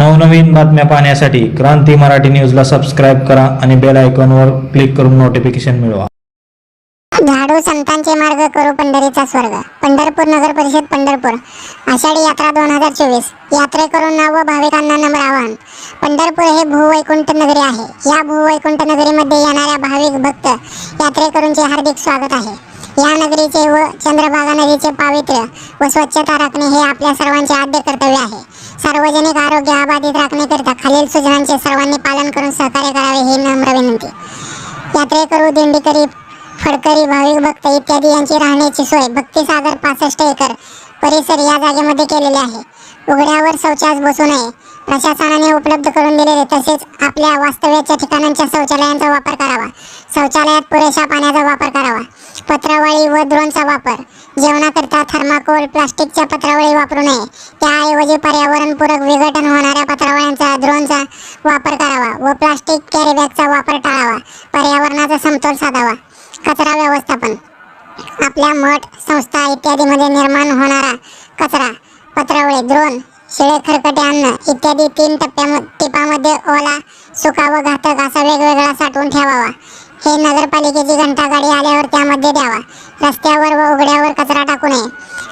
नवनवीन बातम्या पाहण्यासाठी क्रांती मराठी न्यूजला सबस्क्राईब करा आणि बेल आयकॉनवर क्लिक करून नोटिफिकेशन मिळवा. झाडू संतांचे मार्ग करू पंढरीचा स्वर्ग. पंढरपूर नगर परिषद पंढरपूर. आषाढी यात्रा दोन हजार चोवीस. यात्रेकरूंना व भाविकांना नम्र आवाहन. पंढरपूर हे भूवैकुंठ नगरी आहे. या भूवैकुंठ नगरीमध्ये येणाऱ्या भाविक भक्त यात्रेकरूंचे हार्दिक स्वागत आहे. या नगरीचे व चंद्रभागा नदीचे पावित्र्य व स्वच्छता राखणे हे आपल्या सर्वांचे आद्य कर्तव्य आहे. सार्वजनिक आरोग्य अबाधित राखण्याकरिता खालील सूचनांचे सर्वांनी पालन करून सहकार्य करावे ही नम्र विनंती. यात्रेकरू दिंडीकरी फडकरी भाविक भक्त इत्यादी यांची राहण्याची सोय भक्तीसागर पासष्ट एकर परिसर या जागेमध्ये केलेले आहे. उघड्यावर शौचास बसू नये. प्रशासनाने उपलब्ध करून दिलेले तसेच आपल्या वास्तव्याच्या ठिकाणांच्या शौचालयांचा वापर करावा. शौचालयात पुरेशा पाण्याचा वापर करावा. पत्रावळी व द्रोणचा वापर. जेवणाकरता थर्माकोल प्लास्टिकच्या पत्रावळी वापरू नये. त्याऐवजी पर्यावरणपूरक विघटन होणाऱ्या पत्रावळ्यांचा द्रोणचा वापर करावा व प्लास्टिक कॅरीबॅगचा वापर टाळावा. पर्यावरणाचा समतोल साधावा. कचरा व्यवस्थापन. आपल्या मठ संस्था इत्यादीमध्ये निर्माण होणारा कचरा पत्रावळी द्रोण शिळे खरकटे अन्न इत्यादी तीन टप्प्या टिपामध्ये ओला सुका व घातक असा वेगवेगळा साठवून ठेवावा. हे नगरपालिकेची घंटागाडी आल्यावर त्यामध्ये द्यावा. रस्त्यावर व उघड्यावर कचरा टाकू नये.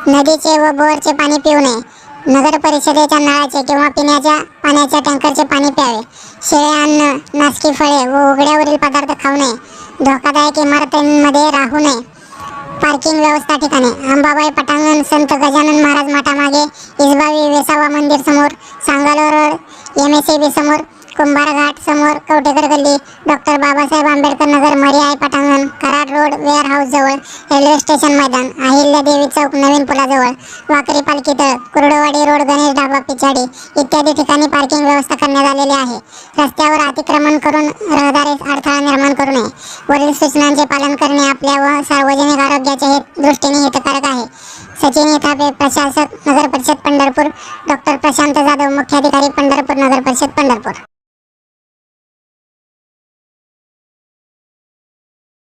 नदीचे व बोरचे पाणी पिऊ नये. नगर परिषदेच्या नळाचे किंवा पिण्याच्या पाण्याच्या टँकरचे पाणी प्यावे. शेळे अन्न नासकी फळे व उघड्यावरील पदार्थ खाऊ नये. धोकादायक इमारतींमध्ये राहू नये. पार्किंग व्यवस्था ठिकाणी. अंबाबाई पटांगण संत गजानन महाराज मठामागे इसबावी वेसावा मंदिर समोर सांगालोर एम एस बी समोर कुंभार घाट समोर कवटेकर गल्ली. डॉक्टर बाबासाहेब आंबेडकर नगर मरियाई पटांगण कराड रोड वेअर हाऊस जवळ रेल्वे स्टेशन मैदान अहिल्या देवी चौक नवीन पुलाजवळ वाकरी पालखी तळ कुर्डवाडी रोड गणेश ढाबा पिछाडी इत्यादी ठिकाणी पार्किंग व्यवस्था करण्यात आलेली आहे. रस्त्यावर अतिक्रमण करून रहदारीस अडथळा निर्माण करू नये. वरील सूचनांचे पालन करणे आपल्या व सार्वजनिक आरोग्याच्या हित दृष्टीने हितकारक आहे. सचिन इथापे प्रशासक नगर परिषद पंढरपूर डॉक्टर प्रशांत जाधव मुख्याधिकारी पंढरपूर नगर परिषद पंढरपूर.